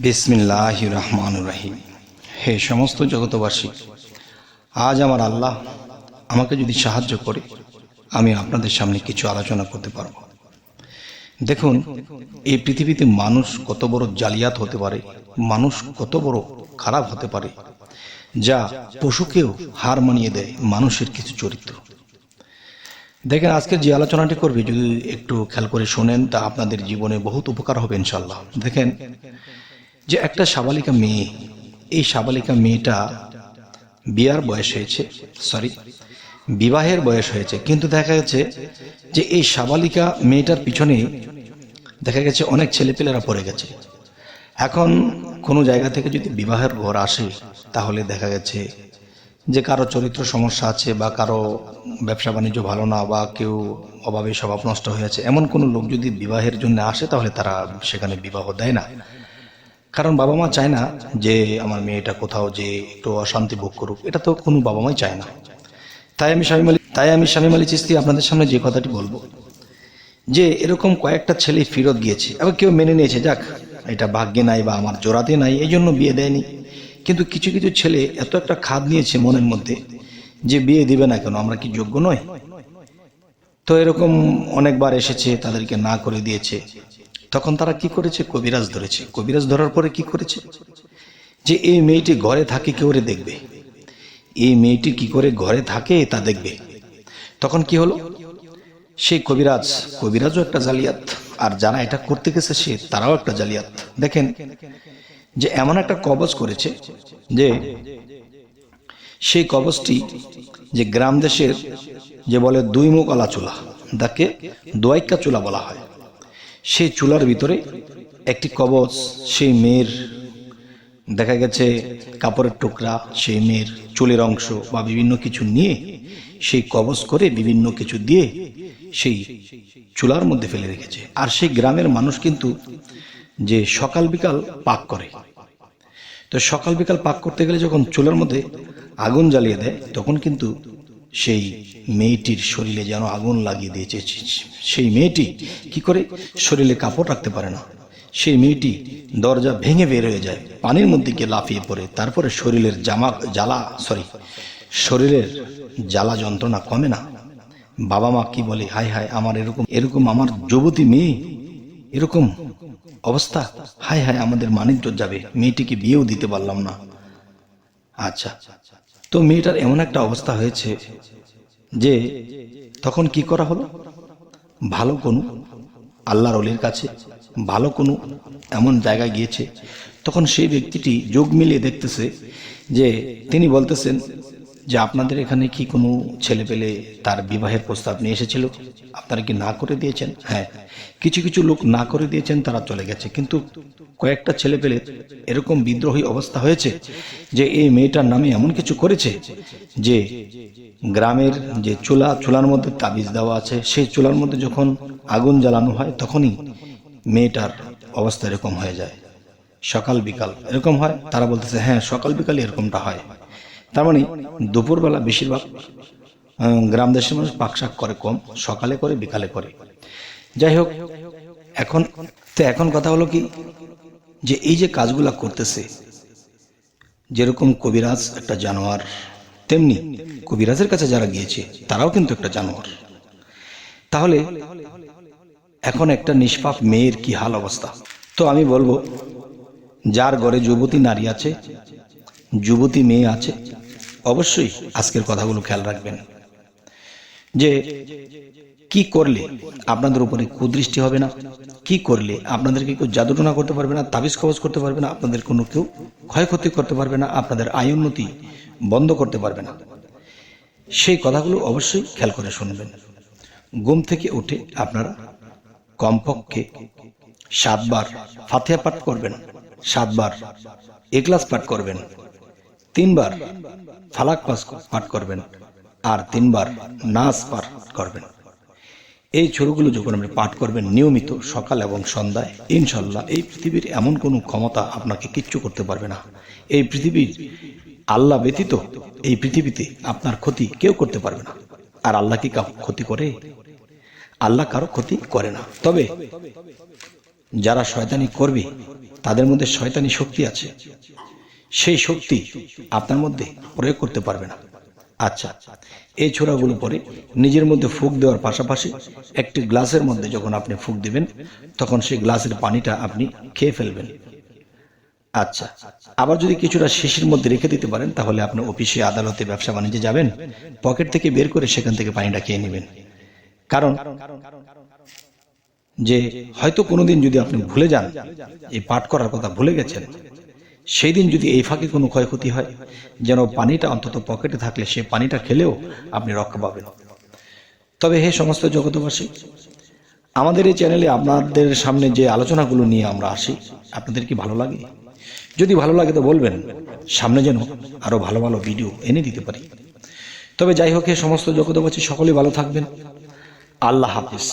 বিসমিল্লাহ রহমান রাহিম হে সমস্ত জগতবাসী আজ আমার আল্লাহ আমাকে যদি সাহায্য করে, আমি আপনাদের সামনে কিছু আলোচনা করতে পারব। দেখুন, এই পৃথিবীতে মানুষ কত বড় জালিয়াত হতে পারে, মানুষ কত বড় খারাপ হতে পারে, যা পশুকেও হার মানিয়ে দেয় মানুষের কিছু চরিত্র। দেখেন, আজকে যে আলোচনাটি করবে, যদি একটু খেয়াল করে শোনেন, তা আপনাদের জীবনে বহুত উপকার হবে ইনশাল্লাহ দেখেন যে একটা সাবালিকা মেয়ে, এই সাবালিকা মেয়েটা বিয়ার বয়স হয়েছে সরি বিবাহের বয়স হয়েছে, কিন্তু দেখা গেছে যে এই সাবালিকা মেয়েটার পিছনে দেখা গেছে অনেক ছেলেপেলেরা পড়ে গেছে। এখন কোনো জায়গা থেকে যদি বিবাহের ঘর আসে, তাহলে দেখা গেছে যে কারও চরিত্র সমস্যা আছে বা কারও ব্যবসা বাণিজ্য ভালো না বা কেউ অভাবে স্বভাব নষ্ট হয়ে আছে। এমন কোনো লোক যদি বিবাহের জন্য আসে, তাহলে তারা সেখানে বিবাহ দেয় না। কারণ বাবা মা চায় না যে আমার মেয়েটা কোথাও যে একটু অশান্তি ভোগ করুক। এটা তো কোনো বাবা মাই চায় না। তাই আমি স্বামী মালিক তাই আমি স্বামী মালিক চিস্তি আপনাদের সামনে যে কথাটি বলব। যে এরকম কয়েকটা ছেলে ফিরত গিয়েছে। আবার কেউ মেনে নিয়েছে, যাক, এটা ভাগ্যে নাই বা আমার জোড়াতে নাই, এই জন্য বিয়ে দেয়নি। কিন্তু কিছু কিছু ছেলে এত একটা খাদ নিয়েছে মনের মধ্যে যে বিয়ে দিবে না কেন, আমরা কি যোগ্য নয় তো এরকম অনেকবার এসেছে, তাদেরকে না করে দিয়েছে। তখন তারা কি করেছে? কবিরাজ ধরেছে। কবিরাজ ধরার পরে কি করেছে? যে এই মেয়েটি ঘরে থাকে কেউ রে দেখবে? এই মেয়েটি কি করে ঘরে থাকে তা দেখবে। তখন কি হলো? সেই কবিরাজ, কবিরাজও একটা জালিয়াত। আর যারা এটা করতে গেছে সে, তারাও একটা জালিয়াত। দেখেন যে এমন একটা কবজ করেছে যে সেই কবজটি যে গ্রাম দেশের যে বলে দুই মুখ আলা চুলা, তাকে দোয়াইকা চুলা বলা হয়। সেই চুলার ভিতরে একটি কবচ, সেই মেয়ের, দেখা গেছে কাপড়ের টুকরা, সেই মেয়ের চুলের অংশ বা বিভিন্ন কিছু নিয়ে সেই কবচ করে বিভিন্ন কিছু দিয়ে সেই চুলার মধ্যে ফেলে রেখেছে। আর সেই গ্রামের মানুষ কিন্তু যে সকাল বিকাল পাক করে। তো সকাল বিকাল পাক করতে গেলে যখন চুলার মধ্যে আগুন জ্বালিয়ে দেয়, তখন কিন্তু সেই মেয়েটির শরীরে যেন আগুন লাগিয়ে দিয়েছে। সেই মেয়েটি কি করে শরীরে কাপড় রাখতে পারে না? সেই মেয়েটি দরজা ভেঙে বের হয়ে যায়, পানির মধ্যে গিয়ে লাফিয়ে পড়ে। তারপরে শরীরের জামা, জ্বালা সরি শরীরের জ্বালা যন্ত্রণা কমে না। বাবা মা কি বলে হাই হাই আমার এরকম এরকম আমার যুবতী মেয়ে, এরকম অবস্থা? হাই হাই আমাদের মানিজ্য যাবে। মেয়েটিকে বিয়েও দিতে পারলাম না। আচ্ছা আচ্ছা আচ্ছা তো মেয়েটার এমন একটা অবস্থা হয়েছে যে তখন কি করা হলো? ভালো কোনো আল্লাহর অলির কাছে ভালো কোনো এমন জায়গায় গিয়েছে। তখন সেই ব্যক্তিটি যোগ মিলিয়ে দেখতেছে যে তিনি বলতেছেন যে আপনাদের এখানে কি কোনো ছেলে পেলে তার বিবাহের প্রস্তাব নিয়ে এসেছিল? আপনারা কি না করে দিয়েছেন? হ্যাঁ। কিছু কিছু লোক না করে দিয়েছেন, তারা চলে গেছে। কিন্তু কয়েকটা ছেলে পেলে এরকম বিদ্রোহী অবস্থা হয়েছে যে এই মেয়েটার নামে এমন কিছু করেছে যে গ্রামের যে চুলা, চুলার মধ্যে তাবিজ দেওয়া আছে, সেই চুলার মধ্যে যখন আগুন জ্বালানো হয়, তখনই মেয়েটার অবস্থা এরকম হয়ে যায়। সকাল বিকাল এরকম হয়। তারা বলতেছে হ্যাঁ সকাল বিকালে এরকমটা হয়। তার মানে দুপুরবেলা বেশিরভাগ গ্রাম দেশের মানুষ পাকশাক করে কম, সকালে করে, বিকালে করে। যাই হোক, এখন, তো এখন কথা হলো কি, যে এই যে কাজগুলা করতেছে, যেরকম কবিরাজ একটা জানোয়ার, তেমনি কবিরাজের কাছে যারা গিয়েছে, তারাও কিন্তু একটা জানোয়ার। তাহলে এখন একটা নিষ্পাপ মেয়ের কি হাল অবস্থা? তো আমি বলব, যার ঘরে যুবতী নারী আছে, যুবতী মেয়ে আছে অবশ্যই আজকের কথাগুলো খেয়াল রাখবেন। যে কি করলে আপনাদের উপরে কুদৃষ্টি হবে না? কি করলে আপনাদেরকে কেউ জাদুটনা করতে পারবে না, তাবিজ কবজ করতে পারবে না, আপনাদের কোনো কেউ ক্ষয়ক্ষতি করতে পারবে না, আপনাদের আয় উন্নতি বন্ধ করতে পারবে না? সেই কথাগুলো অবশ্যই খেয়াল করে শুনবেন। ঘুম থেকে উঠে আপনারা কমপক্ষে সাতবার ফাতিহা পাঠ করবেন, সাতবার এক্লাস পাঠ করবেন তিনবার ফালাক পাঠ করবেন আর তিনবার নাচ পাঠ করবেন। এই ছোটগুলো যখন আপনি পাঠ করবেন নিয়মিত সকাল এবং সন্ধ্যায়, ইনশাল্লাহ এই পৃথিবীর এমন কোনো ক্ষমতা আপনাকে কিচ্ছু করতে পারবে না। এই পৃথিবীর আল্লাহ ব্যতীত এই পৃথিবীতে আপনার ক্ষতি কেউ করতে পারবে না। আর আল্লাহ কি ক্ষতি করে? আল্লাহ কারও ক্ষতি করে না। তবে যারা শয়তানি করবে, তাদের মধ্যে শয়তানি শক্তি আছে। সেই শক্তি আপনার মধ্যে প্রয়োগ করতে পারবে না। আচ্ছা এই ছোড়াগুলো পরে নিজের মধ্যে ফুক দেওয়ার পাশাপাশি একটি গ্লাসের মধ্যে যখন আপনি ফুক দিবেন, তখন সেই গ্লাসের পানিটা আপনি খেয়ে ফেলবেন। আচ্ছা আবার যদি কিছুটা শিশির মধ্যে রেখে দিতে পারেন, তাহলে আপনি অফিসে, আদালতে, ব্যবসা বাণিজ্যে যাবেন, পকেট থেকে বের করে সেখান থেকে পানিটা খেয়ে নেবেন। কারণ যে হয়তো কোনোদিন যদি আপনি ভুলে যান, এই পাঠ করার কথা ভুলে গেছেন সেই দিন যদি এই ফাঁকে কোনো ক্ষয়ক্ষতি হয়, যেন পানিটা অন্তত পকেটে থাকলে সেই পানিটা খেলেও আপনি রক্ষা পাবেন। তবে হে সমস্ত জগতবাসী আমাদের এই চ্যানেলে আপনাদের সামনে যে আলোচনাগুলো নিয়ে আমরা আসি, আপনাদের কি ভালো লাগে? যদি ভালো লাগে তো বলবেন, সামনে যেন আরও ভালো ভালো ভিডিও এনে দিতে পারি। তবে যাই হোক সমস্ত জগতবাসী সকলেই ভালো থাকবেন। আল্লাহ হাফিজ।